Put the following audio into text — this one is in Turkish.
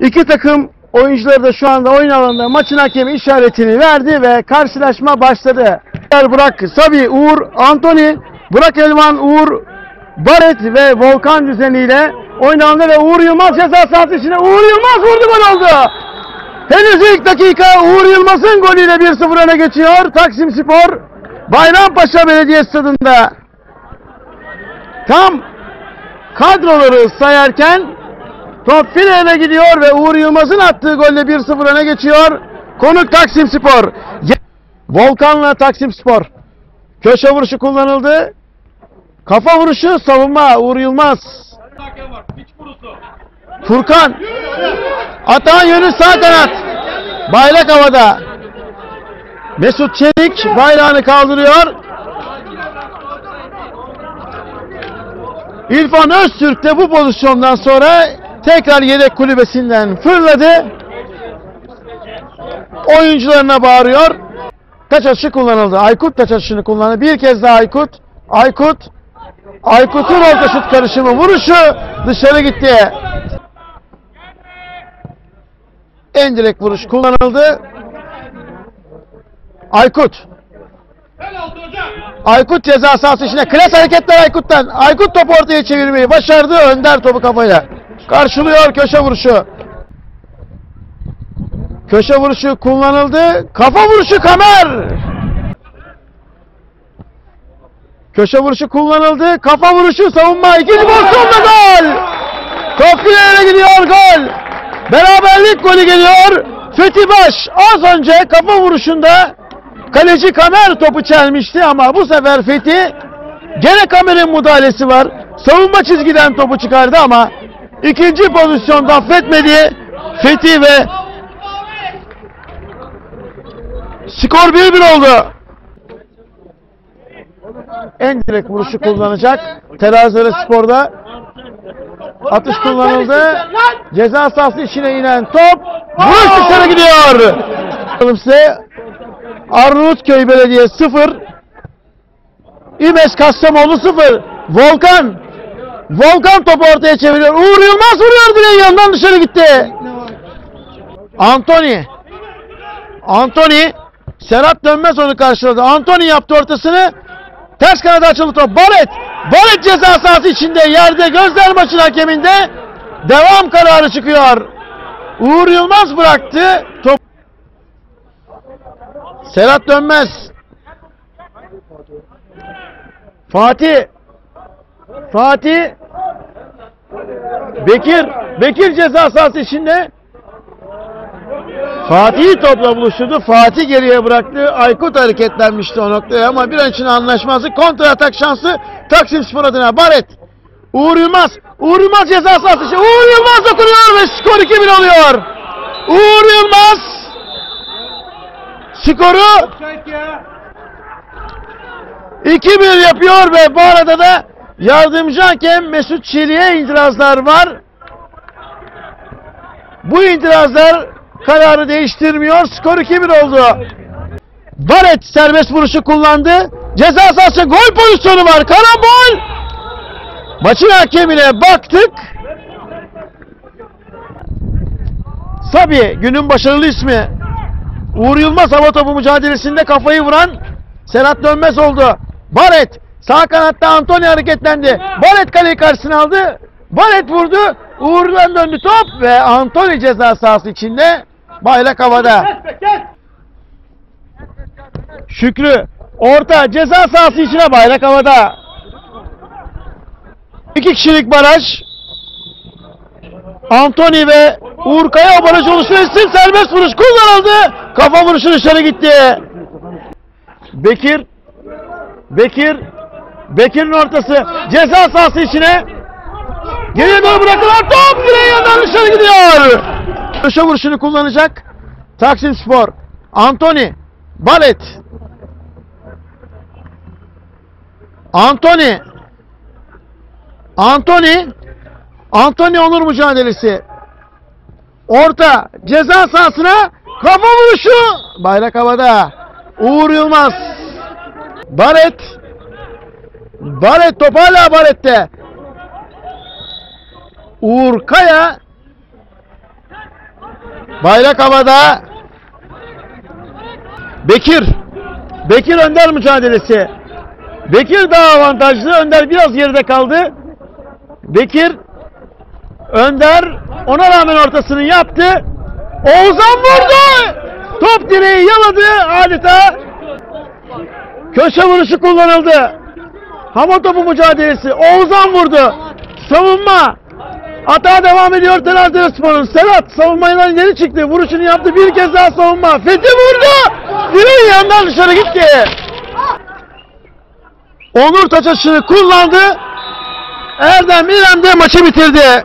İki takım oyuncuları da şu anda oyun alanında maçın hakemi işaretini verdi ve karşılaşma başladı. Burak, Sabi, Uğur, Antoni, Burak Elvan, Uğur, Baret ve Volkan düzeniyle oyun alanında ve Uğur Yılmaz ceza sahası içine Uğur Yılmaz vurdu gol oldu. Henüz ilk dakika Uğur Yılmaz'ın golüyle 1-0 öne geçiyor. Taksim Spor Bayrampaşa Belediye Stadında tam kadroları sayarken top fileye gidiyor ve Uğur Yılmaz'ın attığı golle 1-0 öne geçiyor. Konuk Taksim Spor. Volkan'la Taksim Spor. Köşe vuruşu kullanıldı. Kafa vuruşu savunma Uğur Yılmaz. Furkan. Atan yönü sağ kanat. Bayrak havada. Mesut Çelik bayrağını kaldırıyor. İrfan Öztürk de bu pozisyondan sonra tekrar yedek kulübesinden fırladı. Oyuncularına bağırıyor. Taç atışı kullanıldı. Aykut taç atışını kullandı. Bir kez daha Aykut. Aykut. Aykut'un orta şut karışımı vuruşu dışarı gitti. En direkt vuruş kullanıldı. Aykut. Aykut ceza sahası içine. Klas hareketler Aykut'tan. Aykut topu ortaya çevirmeyi başardı. Önder topu kafayla. Karşılıyor köşe vuruşu. Köşe vuruşu kullanıldı. Kafa vuruşu Kamer. Köşe vuruşu kullanıldı. Kafa vuruşu savunma. İkinci pozisyonda gol. Top fileye gidiyor gol. Beraberlik golü geliyor. Fethi Baş az önce kafa vuruşunda kaleci Kamer topu çelmişti ama bu sefer Fethi gene Kamer'in müdahalesi var. Savunma çizgiden topu çıkardı ama ikinci pozisyonda affetmedi. Fethi ve skor 1-1 oldu. En direkt vuruşu kullanacak. Terazere Spor'da atış kullanıldı. Ceza sahası içine inen top vuruş dışarı gidiyor. Size Arnavutköy Belediye 0 İmes Kastamoğlu 0 Volkan Volkan topu ortaya çeviriyor. Uğur Yılmaz vuruyor direğin yanından dışarı gitti. Antony Antony Serhat Dönmez onu karşıladı. Antony yaptı ortasını. Ters kanada açıldı top. Barret. Barret ceza sahası içinde yerde gözler maçın hakeminde. Devam kararı çıkıyor. Uğur Yılmaz bıraktı. Top Serhat Dönmez. Fatih. Fatih. Bekir. Bekir ceza sahası içinde. Fatih'i topla buluşturdu. Fatih geriye bıraktı. Aykut hareketlenmişti o noktaya ama bir an için anlaşmazlık. Kontra atak şansı Taksim Spor adına. Baret. Uğur Yılmaz. Uğur Yılmaz ceza sahası içinde. Uğur Yılmaz dokunuyor ve skor 2-1 oluyor. Uğur Yılmaz skoru 2-1 yapıyor ve bu arada da yardımcı hakem Mesut Çelik'e itirazlar var. Bu itirazlar kararı değiştirmiyor. Skor 2-1 oldu. Barret serbest vuruşu kullandı. Ceza sahası gol pozisyonu var. Karambol. Maçın hakemine baktık. Sabi günün başarılı ismi. Uğur Yılmaz hava topu mücadelesinde kafayı vuran Serhat Dönmez oldu. Barret sağ kanatta Antony hareketlendi. Barret kaleyi karşısına aldı. Barret vurdu. Uğur'dan döndü top ve Antony ceza sahası içinde bayrak havada. Şükrü orta ceza sahası içine bayrak havada. İki kişilik baraj. Antony ve Uğur Kaya o barajı oluşturan isim serbest vuruş kullanıldı. Kafa vuruşu dışarı gitti. Bekir Bekir Bekir'in ortası ceza sahası içine geriye doğru bırakılan top direğin yanından dışarı gidiyor. Köşe vuruşunu kullanacak Taksim Spor. Antony Balet Antony Antony Antony Onur mücadelesi. Orta ceza sahasına kafa vuruşu. Bayrak havada. Uğur Yılmaz. Baret. Baret top hala Baret'te. Uğur Kaya Bayrak havada. Bekir. Bekir Önder mücadelesi. Bekir daha avantajlı. Önder biraz geride kaldı. Bekir Önder ona rağmen ortasını yaptı. Oğuzhan vurdu. Top direği yaladı adeta. Köşe vuruşu kullanıldı. Hava topu mücadelesi. Oğuzhan vurdu. Savunma. Atağa devam ediyor Trabzonspor'un. Serhat savunmayla ileri çıktı. Vuruşunu yaptı. Bir kez daha savunma. Fethi vurdu. Direğin yanından dışarı gitti. Onur taç açını kullandı. Erdem İrem de maçı bitirdi.